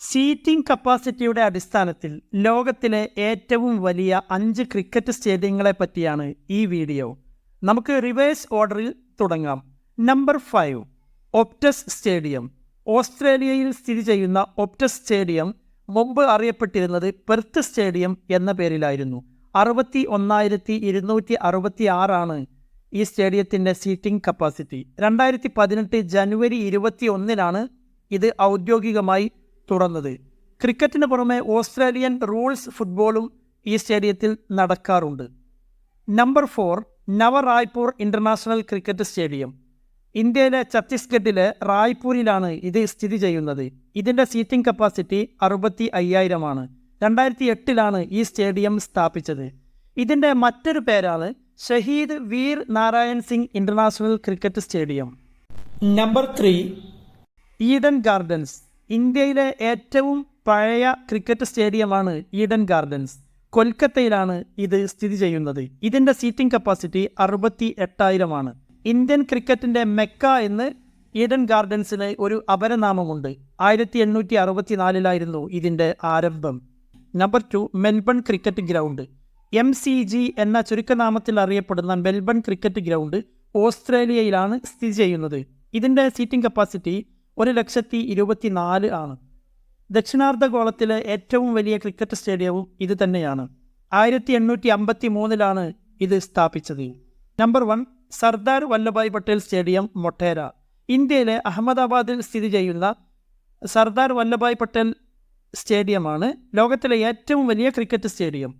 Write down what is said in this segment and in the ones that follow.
Seating കപ്പാസിറ്റിയുടെ അടിസ്ഥാനത്തിൽ ലോകത്തിലെ ഏറ്റവും വലിയ അഞ്ച് ക്രിക്കറ്റ് സ്റ്റേഡിയങ്ങളെ പറ്റിയാണ് ഈ വീഡിയോ. നമുക്ക് റിവേഴ്സ് ഓർഡറിൽ തുടങ്ങാം. Number five Optus stadium. ഓസ്ട്രേലിയയിൽ സ്ഥിതി ചെയ്യുന്ന ഒപ്റ്റസ് സ്റ്റേഡിയം മുമ്പ് അറിയപ്പെട്ടിരുന്നത് പെർത്ത് സ്റ്റേഡിയം എന്ന പേരിലായിരുന്നു. അറുപത്തി ഒന്നായിരത്തി ഇരുന്നൂറ്റി അറുപത്തി ആറാണ് ഈ സ്റ്റേഡിയത്തിന്റെ സീറ്റിംഗ് കപ്പാസിറ്റി. രണ്ടായിരത്തി പതിനെട്ട് ജനുവരി ഇരുപത്തി ഒന്നിനാണ് ഇത് ഔദ്യോഗികമായി തുറന്നത് ക്രിക്കറ്റിന് പുറമെ ഓസ്ട്രേലിയൻ റൂൾസ് ഫുട്ബോളും ഈ സ്റ്റേഡിയത്തിൽ നടക്കാറുണ്ട്. നമ്പർ ഫോർ നവ റായ്പൂർ ഇന്റർനാഷണൽ ക്രിക്കറ്റ് സ്റ്റേഡിയം. ഇന്ത്യയിലെ ഛത്തീസ്ഗഡിലെ റായ്പൂരിലാണ് ഇത് സ്ഥിതി ചെയ്യുന്നത്. ഇതിന്റെ സീറ്റിംഗ് കപ്പാസിറ്റി അറുപത്തി അയ്യായിരമാണ് രണ്ടായിരത്തി എട്ടിലാണ് ഈ സ്റ്റേഡിയം സ്ഥാപിച്ചത്. ഇതിന്റെ മറ്റൊരു പേരാണ് Shaheed Veer Narayan Singh international cricket stadium. Number three Eden Gardens. ഇന്ത്യയിലെ ഏറ്റവും പഴയ ക്രിക്കറ്റ് സ്റ്റേഡിയമാണ് ഈഡൻ ഗാർഡൻസ്. കൊൽക്കത്തയിലാണ് ഇത് സ്ഥിതി ചെയ്യുന്നത്. ഇതിന്റെ സീറ്റിംഗ് കപ്പാസിറ്റി അറുപത്തി എട്ടായിരമാണ് ഇന്ത്യൻ ക്രിക്കറ്റിന്റെ മെക്ക എന്ന് ഈഡൻ ഗാർഡൻസിന് ഒരു അപരനാമമുണ്ട്. ആയിരത്തി എണ്ണൂറ്റി അറുപത്തിനാലിലായിരുന്നു ഇതിന്റെ ആരംഭം. Number two Melbourne cricket ground. M C G എന്ന ചുരുക്കനാമത്തിൽ അറിയപ്പെടുന്ന മെൽബൺ ക്രിക്കറ്റ് ഗ്രൗണ്ട് ഓസ്ട്രേലിയയിലാണ് സ്ഥിതി ചെയ്യുന്നത്. ഇതിന്റെ സീറ്റിംഗ് കപ്പാസിറ്റി ഒരു ലക്ഷത്തി ഇരുപത്തി നാല് ആണ്. ദക്ഷിണാർദ്ധഗോളത്തിലെ ഏറ്റവും വലിയ ക്രിക്കറ്റ് സ്റ്റേഡിയവും ഇത് തന്നെയാണ്. ആയിരത്തി എണ്ണൂറ്റി അമ്പത്തി മൂന്നിലാണ് ഇത് സ്ഥാപിച്ചത്. Number one Sardar Vallabhbhai Patel stadium Motera. ഇന്ത്യയിലെ അഹമ്മദാബാദിൽ സ്ഥിതി ചെയ്യുന്ന സർദാർ വല്ലഭായ് പട്ടേൽ സ്റ്റേഡിയമാണ് ലോകത്തിലെ ഏറ്റവും വലിയ ക്രിക്കറ്റ് സ്റ്റേഡിയം.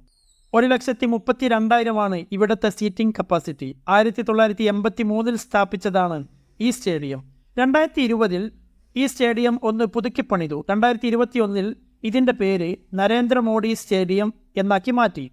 ഒരു ലക്ഷത്തി മുപ്പത്തി രണ്ടായിരമാണ് ഇവിടുത്തെ സീറ്റിംഗ് കപ്പാസിറ്റി. ആയിരത്തി തൊള്ളായിരത്തി എൺപത്തി മൂന്നിൽ സ്ഥാപിച്ചതാണ് ഈ സ്റ്റേഡിയം. രണ്ടായിരത്തി ഇരുപതിൽ ഈ സ്റ്റേഡിയം ഒന്ന് പുതുക്കിപ്പണിതു. രണ്ടായിരത്തി ഇരുപത്തി ഇതിന്റെ പേര് നരേന്ദ്രമോദി സ്റ്റേഡിയം എന്നാക്കി മാറ്റി.